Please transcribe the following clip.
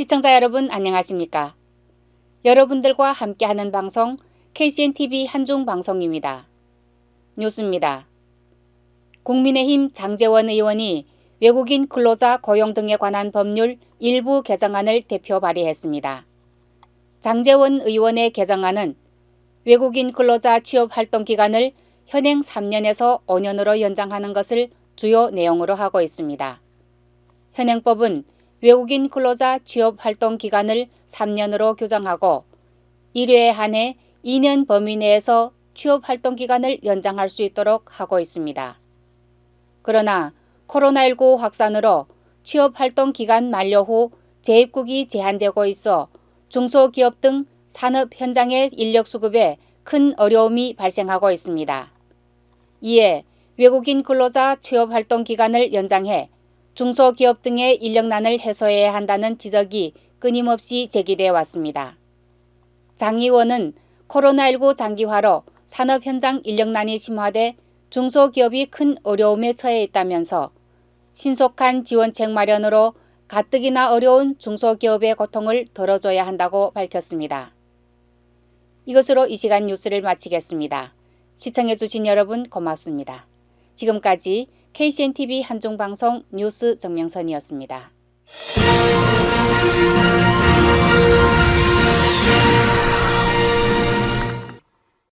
시청자 여러분 안녕하십니까? 여러분들과 함께하는 방송 KCNTV 한중 방송입니다. 뉴스입니다. 국민의힘 장재원 의원이 외국인 근로자 고용 등에 관한 법률 일부 개정안을 대표 발의했습니다. 장재원 의원의 개정안은 외국인 근로자 취업 활동 기간을 현행 3년에서 5년으로 연장하는 것을 주요 내용으로 하고 있습니다. 현행법은 외국인 근로자 취업 활동 기간을 3년으로 규정하고 1회에 한해 2년 범위 내에서 취업 활동 기간을 연장할 수 있도록 하고 있습니다. 그러나 코로나19 확산으로 취업 활동 기간 만료 후 재입국이 제한되고 있어 중소기업 등 산업 현장의 인력 수급에 큰 어려움이 발생하고 있습니다. 이에 외국인 근로자 취업 활동 기간을 연장해 중소기업 등의 인력난을 해소해야 한다는 지적이 끊임없이 제기돼 왔습니다. 장 의원은 코로나19 장기화로 산업 현장 인력난이 심화돼 중소기업이 큰 어려움에 처해 있다면서 신속한 지원책 마련으로 가뜩이나 어려운 중소기업의 고통을 덜어줘야 한다고 밝혔습니다. 이것으로 이 시간 뉴스를 마치겠습니다. 시청해주신 여러분 고맙습니다. 지금까지 KCNTV 한중방송 뉴스 정명선이었습니다.